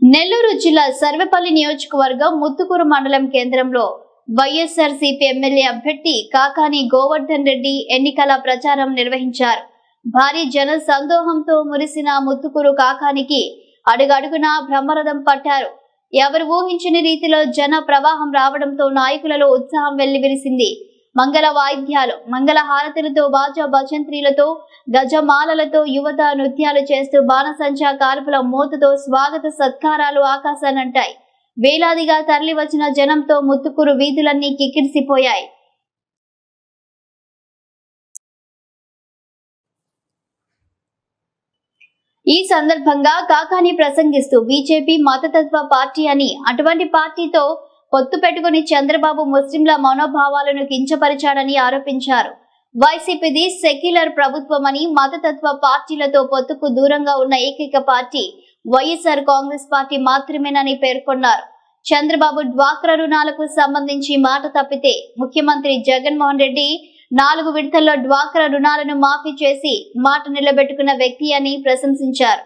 నెల్లూరు జిల్లా సర్వపల్లి నియోజకవర్గం ముత్తుకూరు మండలం కేంద్రంలో వైఎస్ఆర్ సిపి ఎమ్మెల్యే అభ్యర్థి కాకాని గోవర్ధన్ రెడ్డి ఎన్నికల ప్రచారం నిర్వహించారు. భారీ జన సందోహంతో మురిసిన ముత్తుకూరు కాకానికి అడుగడుగునా బ్రహ్మరథం పట్టారు. ఎవరు ఊహించని రీతిలో జన ప్రవాహం రావడంతో నాయకులలో ఉత్సాహం వెల్లివిరిసింది. మంగళ వాయిద్యాలు మంగళ హారతులతో బాజా భజంత్రీలతో గజమాలలతో యువత నృత్యాలు చేస్తూ బాణసంచా కాల్పుల మోతతో స్వాగత సత్కారాలు ఆకాశానంటాయి వేలాదిగా తరలివచ్చిన జనంతో ముత్తుకూరు వీధులన్నీ కిక్కిరిసిపోయాయి. ఈ సందర్భంగా కాకాని ప్రసంగిస్తూ బీజేపీ మతతత్వ పార్టీ అని అటువంటి పార్టీతో పొత్తు పెట్టుకుని చంద్రబాబు ముస్లింల మనోభావాలను కించపరిచాడని ఆరోపించారు. వైసీపీది సెక్యులర్ ప్రభుత్వమని మతతత్వ పార్టీలతో పొత్తుకు దూరంగా ఉన్న ఏకైక పార్టీ వైఎస్ఆర్ కాంగ్రెస్ పార్టీ మాత్రమేనని పేర్కొన్నారు. చంద్రబాబు డ్వాక్రా రుణాలకు సంబంధించి మాట తప్పితే ముఖ్యమంత్రి జగన్మోహన్ రెడ్డి నాలుగు విడతల్లో డ్వాక్రా రుణాలను మాఫీ చేసి మాట నిలబెట్టుకున్న వ్యక్తి అని ప్రశంసించారు.